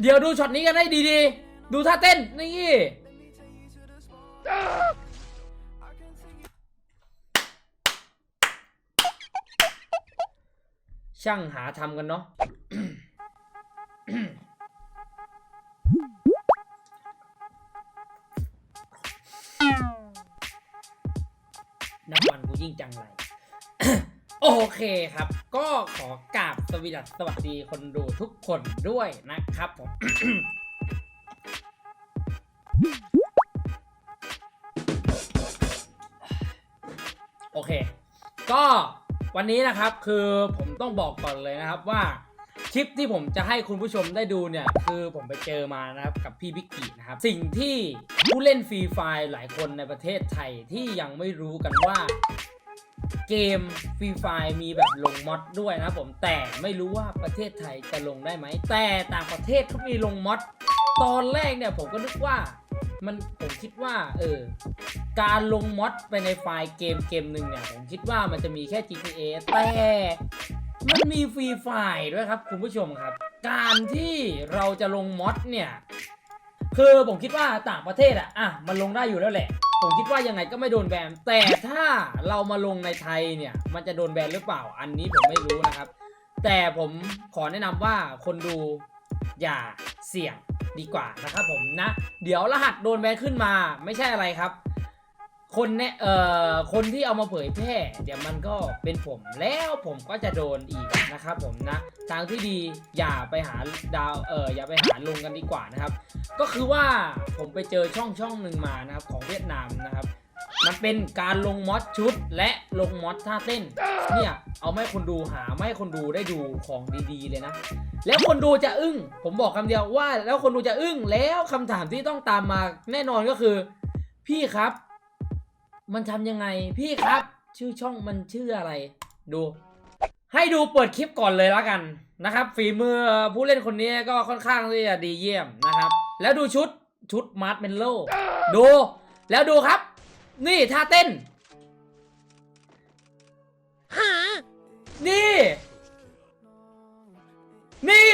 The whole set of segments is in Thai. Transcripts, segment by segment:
เดี๋ยวดูช็อตนี้กันให้ดีๆ ดูท่าเต้นนี่ช่างหาทำกันเนาะน้ำมันกูยิ่งจังไร โอเคครับ ก็ขอกราบสวัสดีสวัสดีคนดูทุกคนด้วยนะครับผมโอเค ก็วันนี้นะครับคือผมต้องบอกก่อนเลยนะครับว่าคลิปที่ผมจะให้คุณผู้ชมได้ดูเนี่ย คือผมไปเจอมานะครับกับพี่บิ๊กกี้นะครับ สิ่งที่ผู้เล่นฟรีไฟล์หลายคนในประเทศไทยที่ยังไม่รู้กันว่า เกมฟรีไฟมีแบบลงมอดด้วยนะผมแต่ไม่รู้ว่าประเทศไทยจะลงได้ไหม แต่ต่างประเทศเขามีลงมอดตอนแรกเนี่ยผมก็นึกว่ามันผมคิดว่าเออการลงมอดไปในไฟล์เกมเกมหนึ่งเนี่ยผมคิดว่ามันจะมีแค่ GTA แต่มันมีฟรีไฟล์ด้วยครับคุณผู้ชมครับ การที่เราจะลงมอดเนี่ยคือผมคิดว่าต่างประเทศอะอะมันลงได้อยู่แล้วแหละ ผมคิดว่ายังไงก็ไม่โดนแบน แต่ถ้าเรามาลงในไทยเนี่ย มันจะโดนแบนหรือเปล่า อันนี้ผมไม่รู้นะครับ แต่ผมขอแนะนำว่าคนดูอย่าเสี่ยงดีกว่านะครับผมนะ เดี๋ยวรหัสโดนแบนขึ้นมาไม่ใช่อะไรครับ คนเนี่ยเอ่อคนที่เอามาเผยแพร่เดี๋ยวมันก็เป็นผมแล้วผมก็จะโดนอีกนะครับผมนะทางที่ดีอย่าไปหาดาวเอออย่าไปหาลงกันดีกว่านะครับ ก็คือว่าผมไปเจอช่องช่องหนึ่งมานะครับของเวียดนามนะครับมันเป็นการลงมอดชุดและลงมอดท่าเต้น เนี่ย เอาไม่ให้คนดูหาไม่ให้คนดูได้ดูของดีๆเลยนะ แล้วคนดูจะอึ้ง ผมบอกคำเดียวว่า แล้วคนดูจะอึ้งแล้วคำถามที่ต้องตามมาแน่นอนก็คือ พี่ครับ มันทำยังไงพี่ครับ ชื่อช่องมันชื่ออะไร ดู ให้ดูเปิดคลิปก่อนเลยแล้วกันนะครับ ฝีมือผู้เล่นคนนี้ก็ค่อนข้างที่จะดีเยี่ยมนะครับ แล้วดูชุดชุดมาร์ทเมนโลดู แล้วดูครับ นี่ท่าเต้นนี่ นี่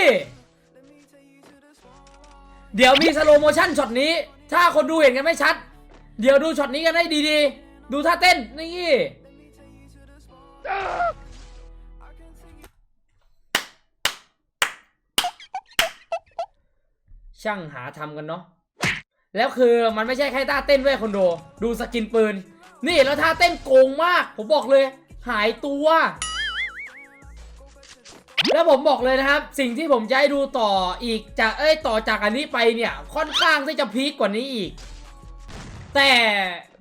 เดี๋ยวมีสโลโมชั่นช็อตนี้ ถ้าคนดูเห็นกันไม่ชัด เดี๋ยวดูช็อตนี้กันให้ดีๆ ดูท่าเต้น นี่ช่างหาทำกันเนาะ แล้วคือมันไม่ใช่แค่ท่าเต้นด้วยคนดูดูสกินปืน นี่แล้วท่าเต้นโกงมาก ผมบอกเลย หายตัว แล้วผมบอกเลยนะครับ สิ่งที่ผมจะให้ดูต่ออีกจากเอ้ยต่อจากอันนี้ไปเนี่ย ค่อนข้างที่จะพีคกว่านี้อีก แต่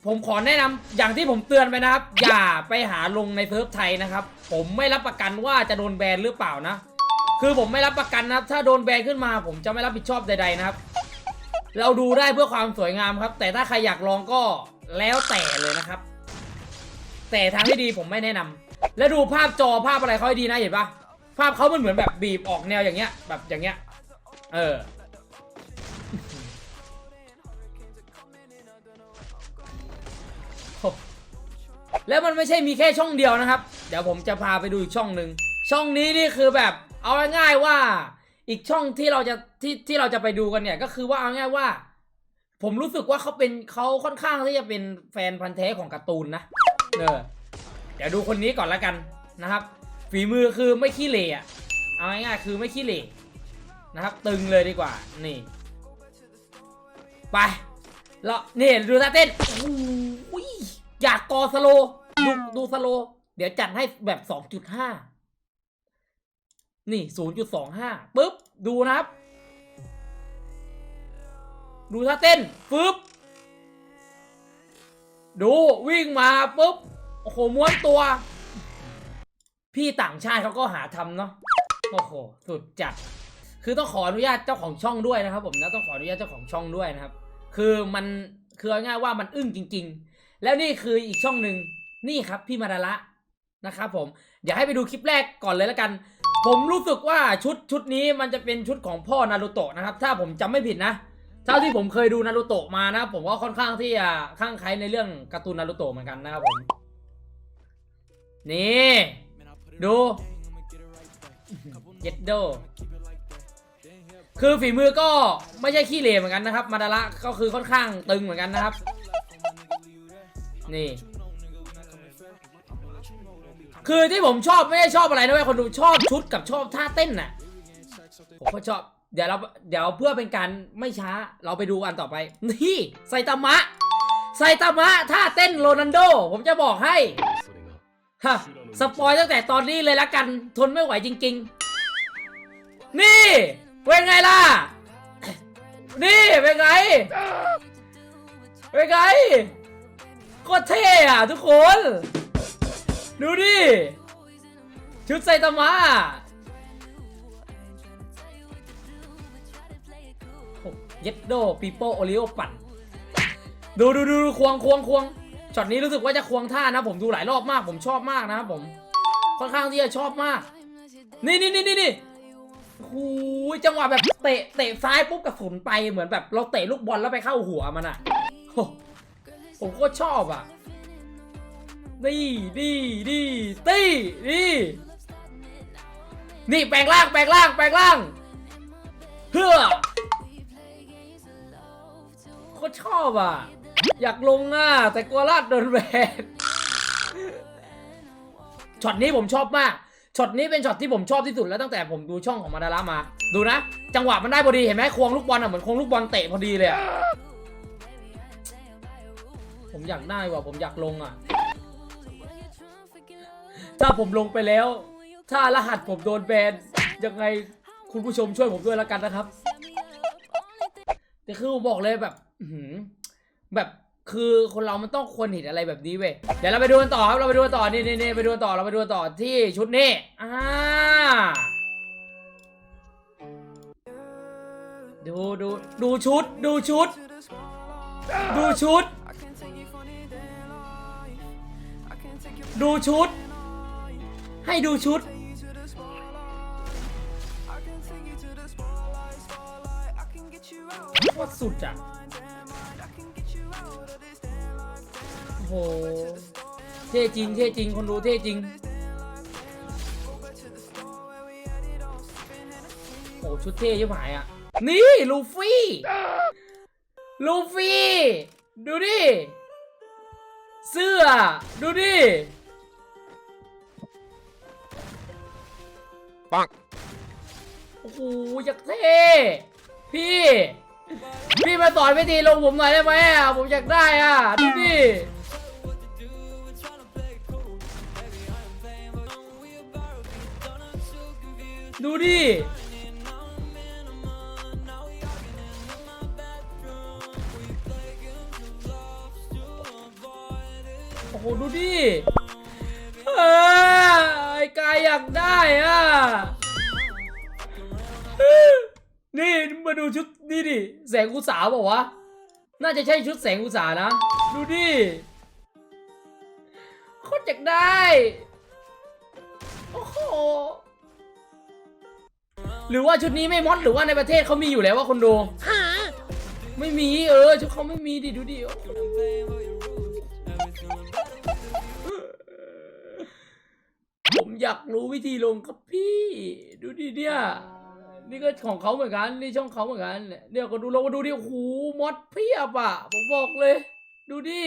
ผมขอแนะนำอย่างที่ผมเตือนไปนะครับ อย่าไปหาลงในเซิร์ฟไทยนะครับ ผมไม่รับประกันว่าจะโดนแบนหรือเปล่านะ คือผมไม่รับประกันนะถ้าโดนแบนขึ้นมา ผมจะไม่รับผิดชอบใดๆนะครับ เราดูได้เพื่อความสวยงามครับ แต่ถ้าใครอยากลองก็แล้วแต่เลยนะครับ แต่ทางที่ดีผมไม่แนะนำแล้วดูภาพจอภาพอะไรเขาให้ดีนะเห็นปะภาพเขามันเหมือนแบบบีบออกแนวอย่างเงี้ย แบบอย่างเงี้ย เออ แล้วมันไม่ใช่มีแค่ช่องเดียวนะครับ เดี๋ยวผมจะพาไปดูอีกช่องหนึ่งช่องนี้นี่คือแบบเอาง่ายๆว่า อีกช่องที่เราจะที่ที่เราจะไปดูกันเนี่ยก็คือว่าเอาง่ายว่า ผมรู้สึกว่าเขาเป็นเขาค่อนข้างที่จะเป็นแฟนพันธ์แท้ของการ์ตูนนะเออเดี๋ยวดูคนนี้ก่อนละกันนะครับ ฝีมือคือไม่ขี้เหร่อะเอาง่ายๆคือไม่ขี้เหร่นะครับ ตึงเลยดีกว่านี่ ไปแล้วนี่ดูท่าเต้นอ้ยอยากกอสโล ดูดูสโลว์เดี๋ยวจัดให้แบบ2.5นี่0.25ปุ๊บ ดูนะครับ ดูท่าเต้นปึ๊บ ดูวิ่งมาปุ๊บ โอ้โห ม้วนตัว พี่ต่างชาติเขาก็หาทำเนาะโอ้โห สุดจัด คือต้องขออนุญาตเจ้าของช่องด้วยนะครับผมนะต้องขออนุญาตเจ้าของช่องด้วยนะครับ คือมันคือเอาง่ายๆว่ามันอึ้งจริง ๆ แล้วนี่คืออีกช่องหนึ่ง นี่ครับพี่มาดาระนะครับผมอยากให้ไปดูคลิปแรกก่อนเลยแล้วกัน ผมรู้สึกว่าชุดชุดนี้มันจะเป็นชุดของพ่อนารูโตะนะครับ ถ้าผมจำไม่ผิดนะเท่าที่ผมเคยดูนารูโตะมานะ ผมก็ค่อนข้างที่จะข้างใครในเรื่องการ์ตูนนารูโตะเหมือนกันนะครับผมนี่ ดูเย็ดโดคือฝีมือก็ไม่ใช่ขี้เหร่เหมือนกันนะครับ มาดาระก็คือค่อนข้างตึงเหมือนกันนะครับ นี่ คือที่ผมชอบไม่ได้ชอบอะไรนะเว้ยคนดูชอบชุดกับชอบท่าเต้นน่ะผมก็ชอบ เดี๋ยวเราเดี๋ยวเพื่อเป็นการไม่ช้าเราไปดูกันต่อไป นี่ไซตามะไซตามะท่าเต้นโรนันโด ผมจะบอกให้ฮะสปอยตั้งแต่ตอนนี้เลยละกันทนไม่ไหวจริง ๆ นี่เป็นไงล่ะ นี่เป็นไงเป็นไงโคตรเท่อะทุกคน ดูดิ ชุดไซตามะเย็ดโดปีโป้โอริโอปั่น ดูดูดูควงควงควงช็อตนี้รู้สึกว่าจะควงท่านะ ผมดูหลายรอบมาก ผมชอบมากนะครับผม ค่อนข้างที่จะชอบมาก นี่นี่นี่นี่นี่หูจังหวะแบบเตะเตะซ้ายปุ๊บกระสุนไปเหมือนแบบเราเตะลูกบอลแล้วไปเข้าหัวมันอะผมก็ชอบอะ นี่นี่นี่ตี้นี่นี่แปลงร่างแปลงร่างแปลงร่างเพื่อโคตรชอบอะ อยากลงอะ แต่กลัวลาดโดนแบนช็อตนี้ผมชอบมากช็อตนี้เป็นช็อตที่ผมชอบที่สุดแล้วตั้งแต่ผมดูช่องของมาดารามา ดูนะ จังหวะมันได้พอดีเห็นไหมควงลูกบอลอะเหมือนควงลูกบอลเตะพอดีเลยอะผมอยากได้ว่ะผมอยากลงอะ ถ้าผมลงไปแล้ว ถ้ารหัสผมโดนแบนยังไงคุณผู้ชมช่วยผมด้วยแล้วกันนะครับ แต่คือผมบอกเลยแบบแบบคือคนเรามันต้องควรเห็นอะไรแบบนี้เว้ยเดี๋ยวเราไปดูกันต่อครับเราไปดูกันต่อนี่นี่นี่ไปดูกันต่อเราไปดูกันต่อที่ชุดนี้อ่าดูดูดูชุด ดูชุด ดูชุด ดูชุด ให้ดูชุด โคตรสุดอะ โอ้โห เท่จริง เท่จริง คนดูเท่จริง โอ้ชุดเท่ยิ่หายอะ นี่ ลูฟี่ ลูฟี่ ดูดิ เสื้อ ดูดิ ปังโอ้โหอยากเท่พี่ พี่มาสอนวิธีลงผมหน่อยได้ไหมอะผมอยากได้อะดูดิดูดิโอ้โหดูดิเอ อไอ้กายอยากได้อะ นี่มาดูชุดนี่ดิแสงอุตสาบอกวะน่าจะใช่ชุดแสงอุตสานะ ดูดิโคตรอยากได้ โอ้โห หรือว่าชุดนี้ไม่มดหรือว่าในประเทศเขามีอยู่แล้วว่าคนดู ไม่มีเออชุดเขาไม่มีดิดูดิากรู้วิธีลงครับพี่ ดูดิเนี่ยนี่ก็ของเขาเหมือนกันนี่ช่องเขาเหมือนกันเนี่ยก็ดูลองมาดูดิโอ้โหมอดเพียบอะผมบอกเลย ดูดิ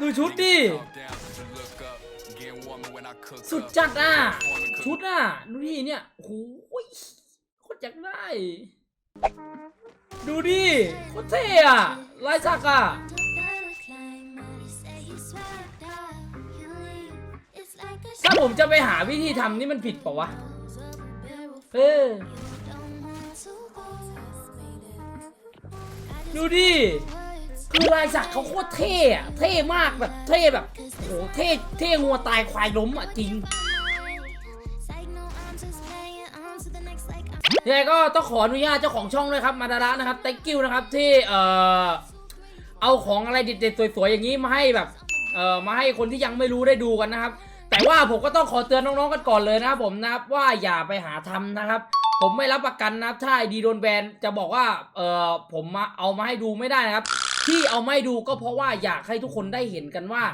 ดูชุดดิสุดจัดอะ ชุดอะ ดูดิเนี่ยโอ้โหโคตรอยากได้ ดูดิโคตรเท่อะลายสักอะ ถ้าผมจะไปหาวิธีทำนี่มันผิดเปล่าวะ เออ ดูดิ คือลายสักเขาโคตรเท่อะเท่มากแบบเท่แบบโอ้โหเท่เท่งัวตายควายล้มอะจริงยังไงก็ต้องขออนุญาตเจ้าของช่องด้วยครับมาดาระนะครับ thank you นะครับที่เอ่อเอาของอะไรเด็ดๆสวยๆอย่างนี้มาให้แบบเอ่อมาให้คนที่ยังไม่รู้ได้ดูกันนะครับ ว่าผมก็ต้องขอเตือนน้องๆกันก่อนเลยนะครับผมนะครับว่าอย่าไปหาทำนะครับ ผมไม่รับประกันนะครับถ้าไอดีโดนแบนจะบอกว่าเออผมมาเอามาให้ดูไม่ได้นะครับ ที่เอาไม่ดูก็เพราะว่าอยากให้ทุกคนได้เห็นกันว่า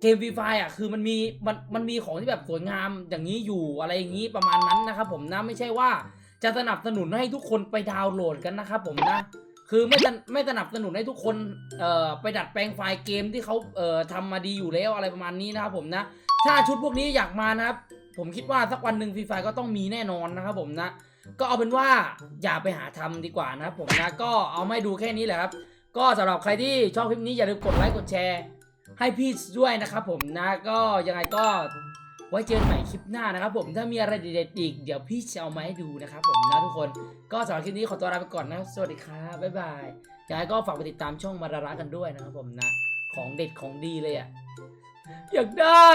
เกมฟรีไฟอะคือมันมีมันมันมีของที่แบบสวยงามอย่างนี้อยู่อะไรอย่างนี้ประมาณนั้นนะครับผมนะไม่ใช่ว่าจะสนับสนุนให้ทุกคนไปดาวน์โหลดกันนะครับผมนะ คือไม่สนไม่สนับสนุนให้ทุกคนเอ่อไปดัดแปลงไฟล์เกมที่เขาเอ่อทำมาดีอยู่แล้วอะไรประมาณนี้นะครับผมนะ ถ้าชุดพวกนี้อยากมานะครับ ผมคิดว่าสักวันหนึ่งฟรีไฟก็ต้องมีแน่นอนนะครับผมนะ ก็เอาเป็นว่าอย่าไปหาทำดีกว่านะครับผมนะก็เอาไม่ดูแค่นี้แหละครับ ก็สำหรับใครที่ชอบคลิปนี้อย่าลืมกดไลค์กดแชร์ ให้พี่ด้วยนะครับผมนะก็ยังไงก็ ไว้เจอกันใหม่คลิปหน้านะครับผมถ้ามีอะไรเด็ดๆอีกเดี๋ยวพี่จะเอามาให้ดูนะครับผมนะทุกคนก็สำหรับคลิปนี้ขอตัวลาไปก่อนนะสวัสดีครับบ๊ายบายยังไงก็ฝากไปติดตามช่องมาราระกันด้วยนะครับผมนะ ของเด็ดของดีเลยอะอยากได้